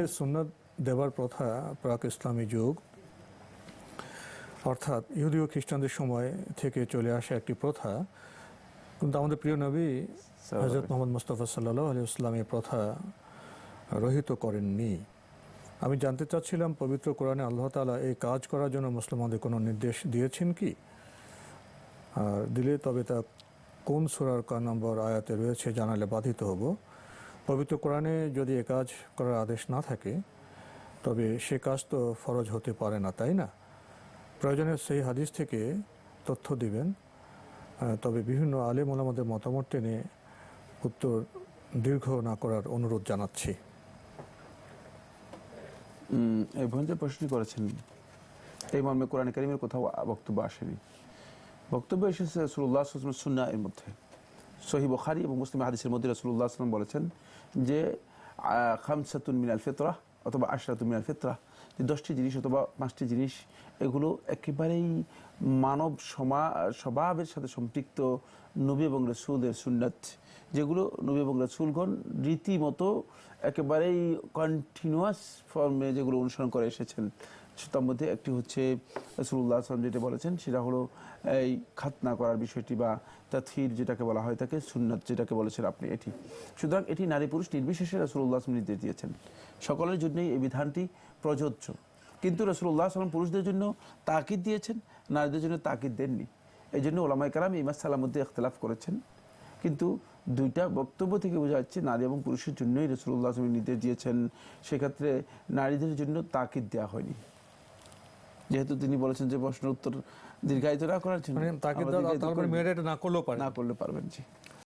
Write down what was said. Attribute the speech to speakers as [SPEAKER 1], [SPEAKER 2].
[SPEAKER 1] মেয়েদের সুন্নত দেবার প্রথা প্রাক ইসলামী যুগ। অর্থাৎ ইহুদি ও খ্রিস্টানদের সময় থেকে চলে আসা একটি প্রথা। কিন্তু আমাদের প্রিয় নবী হজরত মোহাম্মদ মুস্তফা সাল্লাহ আলী ইসলামের প্রথা রহিত করেননি। আমি জানতে চাচ্ছিলাম পবিত্র কোরআনে আল্লাহ তাআলা এই কাজ করার জন্য মুসলমানদের কোনো নির্দেশ দিয়েছেন কি? আর দিলে তবে তা কোন সুরার ক নম্বর আয়াতে রয়েছে জানালে বাধিত হব। পবিত্র কোরআনে যদি এ কাজ করার আদেশ না থাকে, তবে সে কাজ তো ফরজ হতে পারে না, তাই না? প্রয়োজনে সেই হাদিস থেকে তথ্য দিবেন। তবে বিভিন্ন আলেম ওলামাদের মতামত টেনে উত্তর দীর্ঘ না করার অনুরোধ জানাচ্ছি।
[SPEAKER 2] প্রশ্ন করেছেন, এই মর্মে কোরআন কারিমের কোথাও বক্তব্য আসেনি। বক্তব্য এসেছে রসুল্লাহ সুন্না এর মধ্যে। সহি বখারি এবং মুসলিম হাদিসের মধ্যে রসুল্লাহ আসলাম বলেছেন যে খামসাতুন মিনাল ফেতরা অথবা আশরাতুন মিনাল ফেতরা। যে দশটি জিনিস অথবা পাঁচটি জিনিস, এগুলো একেবারেই মানব সমা, স্বভাবের সাথে সম্পৃক্ত নবী এবং রসুলের সুন্নাত। যেগুলো নবী এবং রসুলগণ রীতিমতো একেবারেই কন্টিনিউয়াস ফর্মে যেগুলো অনুসরণ করে এসেছেন। তার মধ্যে একটি হচ্ছে রসুল্লাহ আসলাম যেটা বলেছেন, সেটা হলো এই খাতনা করার বিষয়টি বা তাথির যেটাকে বলা হয় তাকে, সুন্নাত যেটাকে বলেছেন আপনি এটি। সুতরাং এটি নারী পুরুষ নির্বিশেষে রসুল্লাহ আসলাম নির্দেশ দিয়েছেন। সকলের জন্যই এই বিধানটি প্রযোজ্য। কিন্তু রসুল্লাহ আসলাম পুরুষদের জন্য তাকিদ দিয়েছেন, নারীদের জন্য তাকিদ দেননি। এই জন্য ওলামাই কালাম এই মাসালার মধ্যে ইখতলাফ করেছেন। কিন্তু দুইটা বক্তব্য থেকে বোঝা যাচ্ছে, নারী এবং পুরুষের জন্যই রসুল্লাহ আসলাম নির্দেশ দিয়েছেন। সেক্ষেত্রে নারীদের জন্য তাকিদ দেওয়া হয়নি। যেহেতু তিনি বলেছেন যে প্রশ্ন উত্তর দীর্ঘায়িত না করার জন্য
[SPEAKER 1] মানে তাকে না করলেও পারে।
[SPEAKER 2] না করলে পারবেন জি।